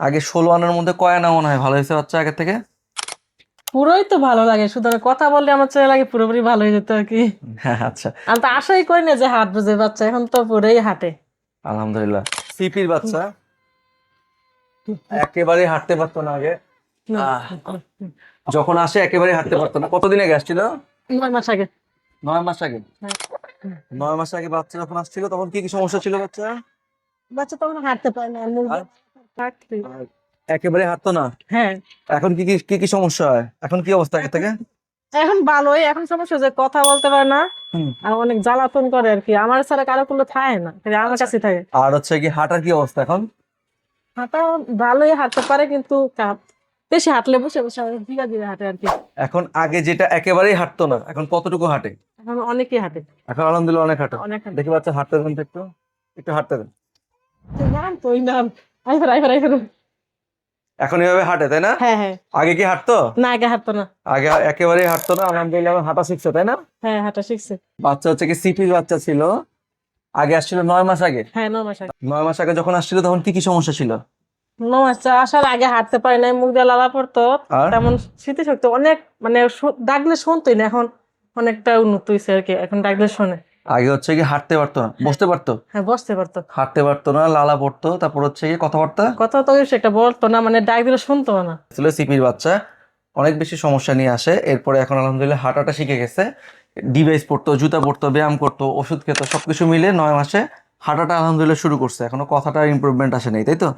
আগে ষোলো আনার মধ্যে কয় আনা মনে হয়? ভালো হয়েছে বাচ্চা আগের থেকে? পুরোই তো ভালো লাগে শুধু কথা বললে আমার ছেলে লাগে পুরোপুরি ভালো হয়ে যেত আর কি। হ্যাঁ আচ্ছা। আমি তো আশাই করি না যে হাট বুঝে বাচ্চা এখন তো পুরোই হাটে। আলহামদুলিল্লাহ। সিপির বাচ্চা? একেবারে হাঁটতে পারতো না আগে। যখন আসে একেবারে হাঁটতে পারতো না। কতদিন আগে আসছিল নয় মাস আগে। নয় মাস আগে? হ্যাঁ। নয় মাস আগে বাচ্চা যখন আসছিল তখন কি কি সমস্যা ছিল বাচ্চা? বাচ্চা তখন হাঁটতে পারে না একেবারে হাঁটতো না? হ্যাঁ। এখন কি কি কি সমস্যা হয়? এখন কি অবস্থা থেকে? এখন ভালোই এখন সমস্যা যে কথা বলতে পারে না। আর অনেক জ্বালাতন করে আর কি। আমার ছাড়া কারও কোনো থাকে না। আমার কাছে থাকে। আর হচ্ছে কি হাঁটার কি অবস্থা এখন? হাঁটা ভালোই হাঁটতে পারে কিন্তু বেশি হাঁটলে বসে বসে ধীরে ধীরে হাঁটে আর কি। এখন আগে যেটা একেবারেই হাঁটতো না এখন কতটুকু হাঁটে? এখন অনেকেই হাঁটে। এখন আলহামদুলিল্লাহ অনেক হাঁটে। অনেক হাঁটে। দেখি বাচ্চা হাঁটতে দেন একটু। একটু হাঁটতে দেন। নাম তো নাম। আইফার আইফার আইফার এখন এভাবে হাঁটে তাই না? হ্যাঁ হ্যাঁ। আগে কি হাঁটতো? না আগে হাঁটতো না। আগে একেবারেই হাঁটতো না আলহামদুলিল্লাহ এখন হাঁটা শিখছে তাই না? হ্যাঁ হাঁটা শিখছে। বাচ্চা হচ্ছে কি সিপির বাচ্চা ছিল আগে আসছিল নয় মাস আগে। হ্যাঁ ন মাস আগে। নয় মাস আগে যখন আসছিল তখন কি কি সমস্যা ছিল? ন মাস আসার আগে হাঁটতে পারে না মুখ দিয়ে লালা পড়তো। তেমন স্মৃতিশক্তি অনেক মানে ডাকলে শুনতোই না এখন অনেকটা উন্নত হয়েছে আর কি এখন ডাকলে শোনে। আগে হচ্ছে কি হাঁটতে পারতো না। বসতে পারতো? হ্যাঁ বসতে পারতো। হাঁটতে পারতো না লালা পড়তো তারপর হচ্ছে কি কথাবার্তা। কথা তো একটা বলতো না মানে ডাক দিলে শুনতো না। ছিল সিপির বাচ্চা। অনেক বেশি সমস্যা নিয়ে আসে। এরপরে এখন আলহামদুলিল্লাহ হাঁটাটা শিখে গেছে। ডিভাইস পড়তো জুতা পড়তো ব্যায়াম করতো ওষুধ খেতো সবকিছু মিলে নয় মাসে হাঁটাটা আলহামদুলিল্লাহ শুরু করছে। এখনও কথাটা ইমপ্রুভমেন্ট আসে নাই তাই তো?